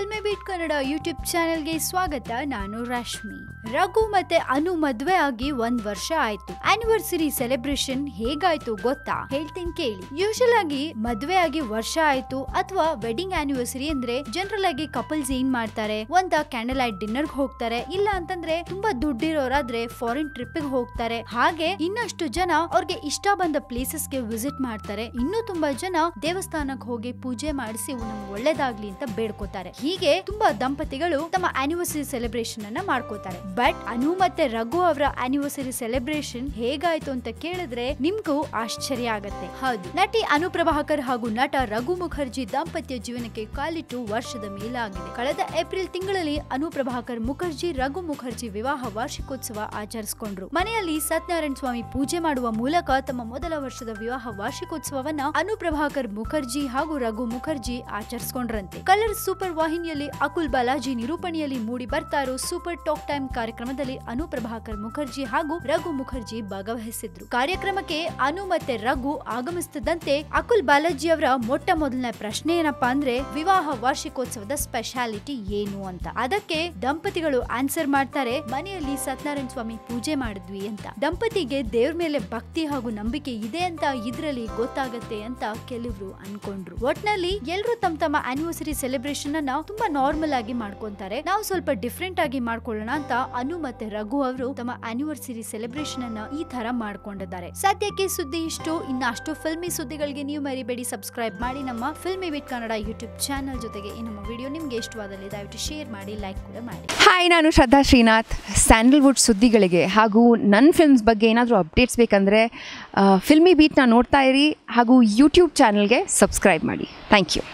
Filmy beet Kannada YouTube ಚಾನೆಲ್ಗೆ ಸ್ವಾಗತ. ನಾನು ರಶ್ಮಿ. ರಘು ಮತ್ತೆ ಅನು ಮದ್ವೆ ಆಗಿ ಒಂದ್ ವರ್ಷ ಆಯ್ತು. ಆನಿವರ್ಸರಿ ಸೆಲೆಬ್ರೇಷನ್ ಹೇಗಾಯ್ತು ಗೊತ್ತಾ? ಹೇಳ್ತೀನಿ ಕೇಳಿ. ಯೂಶಲ್ ಆಗಿ ಮದ್ವೆ ಆಗಿ ವರ್ಷ ಆಯ್ತು ಅಥವಾ ವೆಡ್ಡಿಂಗ್ ಆನಿವರ್ಸರಿ ಅಂದ್ರೆ ಜನರಲ್ ಆಗಿ ಕಪಲ್ಸ್ ಏನ್ ಮಾಡ್ತಾರೆ? ಒಂದ ಕ್ಯಾಂಡಲ್ ಲೈಟ್ ಡಿನ್ನರ್ ಹೋಗ್ತಾರೆ. ಇಲ್ಲ ಅಂತಂದ್ರೆ ತುಂಬಾ ದುಡ್ಡಿರೋರಾದ್ರೆ ಫಾರಿನ್ ಟ್ರಿಪ್ ಹೋಗ್ತಾರೆ. ಹಾಗೆ ಇನ್ನಷ್ಟು ಜನ ಅವ್ರಿಗೆ ಇಷ್ಟ ಬಂದ ಪ್ಲೇಸಸ್ಗೆ ವಿಸಿಟ್ ಮಾಡ್ತಾರೆ. ಇನ್ನು ತುಂಬಾ ಜನ ದೇವಸ್ಥಾನಕ್ಕೆ ಹೋಗಿ ಪೂಜೆ ಮಾಡಿಸಿ ನಮ್ಗೆ ಒಳ್ಳೇದಾಗ್ಲಿ ಅಂತ ಬೇಡ್ಕೋತಾರೆ. ಹೀಗೆ ತುಂಬಾ ದಂಪತಿಗಳು ತಮ್ಮ ಆನಿವರ್ಸರಿ ಸೆಲೆಬ್ರೇಷನ್ ಅನ್ನ ಮಾಡ್ಕೋತಾರೆ. ಬಟ್ ಅನು ಮತ್ತೆ ರಘು ಅವರ ಆನಿವರ್ಸರಿ ಸೆಲೆಬ್ರೇಷನ್ ಹೇಗಾಯ್ತು ಅಂತ ಕೇಳಿದ್ರೆ ನಿಮ್ಗೂ ಆಶ್ಚರ್ಯ ಆಗತ್ತೆ. ಹೌದು. ನಟಿ ಅನು ಪ್ರಭಾಕರ್ ಹಾಗೂ ನಟ ರಘು ಮುಖರ್ಜಿ ದಾಂಪತ್ಯ ಜೀವನಕ್ಕೆ ಕಾಲಿಟ್ಟು ವರ್ಷದ ಮೇಲಾಗಿದೆ. ಕಳೆದ ಏಪ್ರಿಲ್ ತಿಂಗಳಲ್ಲಿ ಅನು ಪ್ರಭಾಕರ್ ಮುಖರ್ಜಿ, ರಘು ಮುಖರ್ಜಿ ವಿವಾಹ ವಾರ್ಷಿಕೋತ್ಸವ ಆಚರಿಸಿಕೊಂಡ್ರು. ಮನೆಯಲ್ಲಿ ಸತ್ಯನಾರಾಯಣ ಸ್ವಾಮಿ ಪೂಜೆ ಮಾಡುವ ಮೂಲಕ ತಮ್ಮ ಮೊದಲ ವರ್ಷದ ವಿವಾಹ ವಾರ್ಷಿಕೋತ್ಸವವನ್ನ ಅನು ಪ್ರಭಾಕರ್ ಮುಖರ್ಜಿ ಹಾಗೂ ರಘು ಮುಖರ್ಜಿ ಆಚರಿಸಿಕೊಂಡ್ರಂತೆ. ಕಲರ್ ಸೂಪರ್ ವಾಹಿನಿಯಲ್ಲಿ ಅಕುಲ್ ಬಾಲಾಜಿ ನಿರೂಪಣೆಯಲ್ಲಿ ಮೂಡಿ ಬರ್ತಾ ಇರೋ ಸೂಪರ್ ಟಾಕ್ ಟೈಮ್ ಕಾರ್ಯಕ್ರಮದಲ್ಲಿ ಅನು ಪ್ರಭಾಕರ್ ಮುಖರ್ಜಿ ಹಾಗೂ ರಘು ಮುಖರ್ಜಿ ಭಾಗವಹಿಸಿದ್ರು. ಕಾರ್ಯಕ್ರಮಕ್ಕೆ ಅನು ಮತ್ತೆ ರಘು ಆಗಮಿಸುತ್ತಿದ್ದಂತೆ ಅಕುಲ್ ಬಾಲಾಜಿ ಅವರ ಮೊಟ್ಟ ಮೊದಲನೇ ಪ್ರಶ್ನೆ ಏನಪ್ಪಾ ಅಂದ್ರೆ ವಿವಾಹ ವಾರ್ಷಿಕೋತ್ಸವದ ಸ್ಪೆಷಾಲಿಟಿ ಏನು ಅಂತ. ಅದಕ್ಕೆ ದಂಪತಿಗಳು ಆನ್ಸರ್ ಮಾಡ್ತಾರೆ, ಮನೆಯಲ್ಲಿ ಸತ್ಯನಾರಾಯಣ ಸ್ವಾಮಿ ಪೂಜೆ ಮಾಡಿದ್ವಿ ಅಂತ. ದಂಪತಿಗೆ ದೇವ್ರ ಮೇಲೆ ಭಕ್ತಿ ಹಾಗೂ ನಂಬಿಕೆ ಇದೆ ಅಂತ ಇದ್ರಲ್ಲಿ ಗೊತ್ತಾಗತ್ತೆ ಅಂತ ಕೆಲವರು ಅನ್ಕೊಂಡ್ರು. ಒಟ್ನಲ್ಲಿ ಎಲ್ರು ತಮ್ಮ ತಮ್ಮ ಆನಿವರ್ಸರಿ ಸೆಲೆಬ್ರೇಷನ್ ಅನ್ನ ತುಂಬಾ ನಾರ್ಮಲ್ ಆಗಿ ಮಾಡ್ಕೊಂತಾರೆ. ನಾವು ಸ್ವಲ್ಪ ಡಿಫ್ರೆಂಟ್ ಆಗಿ ಮಾಡ್ಕೊಳ್ಳೋಣ ಅಂತ ಅನು ಮತ್ತೆ ರಘು ಅವರು ತಮ್ಮ ಆನಿವರ್ಸರಿ ಸೆಲೆಬ್ರೇಷನ್ ಅನ್ನ ಈ ತರ ಮಾಡ್ಕೊಂಡಿದ್ದಾರೆ. ಸದ್ಯಕ್ಕೆ ಸುದ್ದಿ ಇಷ್ಟು. ಇನ್ನ ಅಷ್ಟು ಫಿಲ್ಮಿ ಸುದ್ದಿಗಳಿಗೆ ನೀವು ಮರಿಬೇಡಿ. ಸಬ್ಸ್ಕ್ರೈಬ್ ಮಾಡಿ ನಮ್ಮ filmy with Kannada YouTube channel ಜೊತೆಗೆ ಈ ನಮ್ಮ ವಿಡಿಯೋ ನಿಮ್ಗೆ ಇಷ್ಟವಾದಲ್ಲಿ ದಯವಿಟ್ಟು ಶೇರ್ ಮಾಡಿ ಲೈಕ್ ಕೂಡ ಮಾಡಿ. ಹಾಯ್ ನಾನು ಶ್ರದ್ಧಾ ಶ್ರೀನಾಥ್. ಸ್ಯಾಂಡಲ್ವುಡ್ ಸುದ್ದಿಗಳಿಗೆ ಹಾಗೂ ನನ್ನ ಫಿಲ್ಮ್ಸ್ ಬಗ್ಗೆ ಏನಾದರೂ ಅಪ್ಡೇಟ್ಸ್ ಬೇಕಂದರೆ ಫಿಲ್ಮಿ ಬೀಟ್ನ ನೋಡ್ತಾ ಇರಿ ಹಾಗೂ ಯೂಟ್ಯೂಬ್ ಚಾನಲ್ಗೆ ಸಬ್ಸ್ಕ್ರೈಬ್ ಮಾಡಿ. Thank you